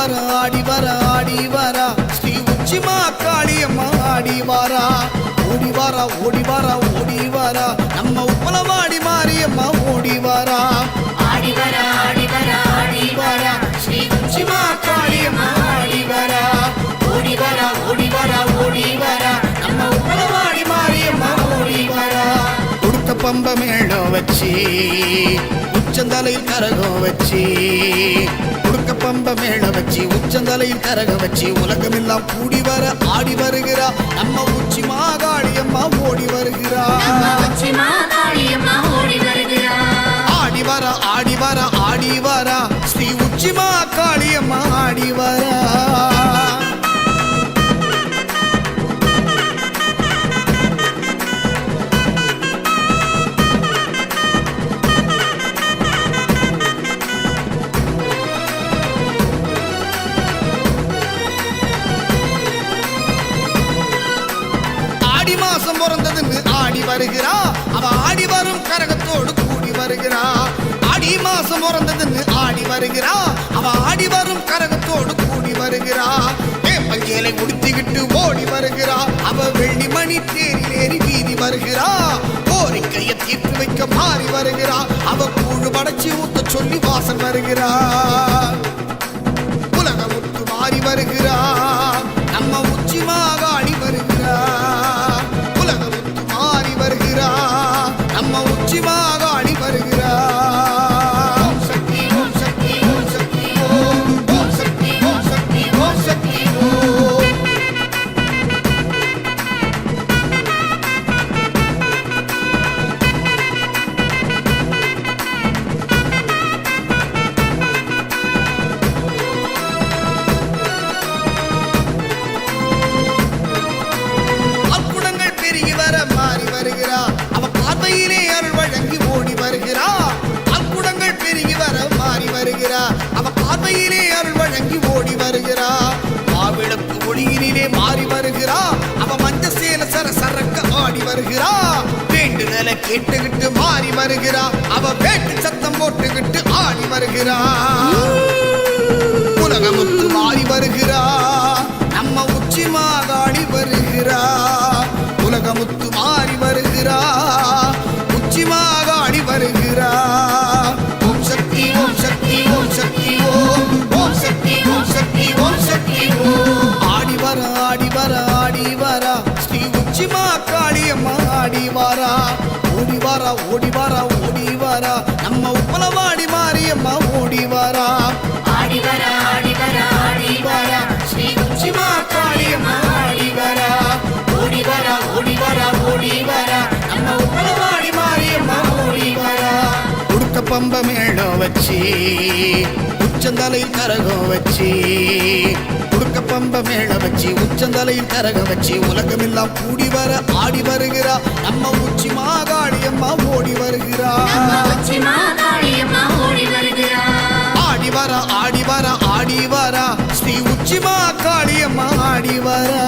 வர ஆடி வர ஆடி வரா. ஸ்ரீ உச்சிமா காளியம்மா ஆடி வாரா. ஓடி வாரா ஓடி வாரா ஓடி வாரா. நம்ம உப்பலவாடி மாரியம்மா ஓடி வாரா. ஆடி வர ஆடி வர ஆடி வாரா. ஸ்ரீ உச்சிமா காளியம்மா ஆடி வாரா. ஓடி வாரா ஓடி வாரா ஓடி வாரா. நம்ம உப்பலவாடி மாரியம்மா ஓடி வாரா. கொடுத்த பம்ப மேளம் வச்சு உச்சந்தலையில் கரகம் வச்சு உடுக்க பம்ப மேளம் வச்சு உச்சந்தலையில் கரகம் வச்சு உலகமெல்லாம் கூடி வர ஆடி வருகிறா. நம்ம உச்சி மாகாளியம்மா ஓடி வருகிறா. வருகிறா. அவ ஆடி வரும் கரகத்தோடு கூடி வருகிறா. ஆடி மாசம் பிறந்ததுன்னு ஆடி வருகிறா. அவ ஆடி வரும் கரகத்தோடு கூடி வருகிறா. பஞ்சேலை உடுத்திக்கிட்டு ஓடி வருகிறா. அவ வெள்ளி மணி தேரில் ஏறி வீதி வருகிறா. கோரிக்கையை தீர்த்து வைக்க மாறி வருகிறா. அவ கூழு படைச்சி ஊத்த சொல்லி வாசல் வருகிறா. உலகமுத்து மாறி வருகிறா. நம்ம உச்சி வருகிறா? வேண்டுதலை கேட்டுக்கிட்டு மாறி வருகிறா. அவ வேட்டு சத்தம் போட்டுக்கிட்டு ஆடி வருகிறா. வாரா ஓடி வாரா ஓடி வாரா. நம்ம உப்பலவாடி மாரியம்மா ஓடி வாரா. ஆடி வர ஆடி வர ஆடி வர. ஸ்ரீ உச்சிமா காளியம்மா ஆடி வர. ஓடி வர ஓடி வர ஓடி வர. நம்ம உப்பலவாடி மாரியம்மா ஓடி வர. உடுக்க பம்ப மேளம் வச்சு உச்சந்தலையில் கரகம் வச்சு உடுக்க பம்ப மேளம் வச்சு உச்சந்தலையில் கரகம் வச்சு உலகமெல்லாம் கூடி வர ஆடி வருகிறா. நம்ம உச்சி மாகாளியம்மா ஓடி வருகிறா. காளியம்மா ஆடி வர ஆடி வர ஆடி வர. ஸ்ரீ உச்சி மாகாளியம்மா ஆடி வரா.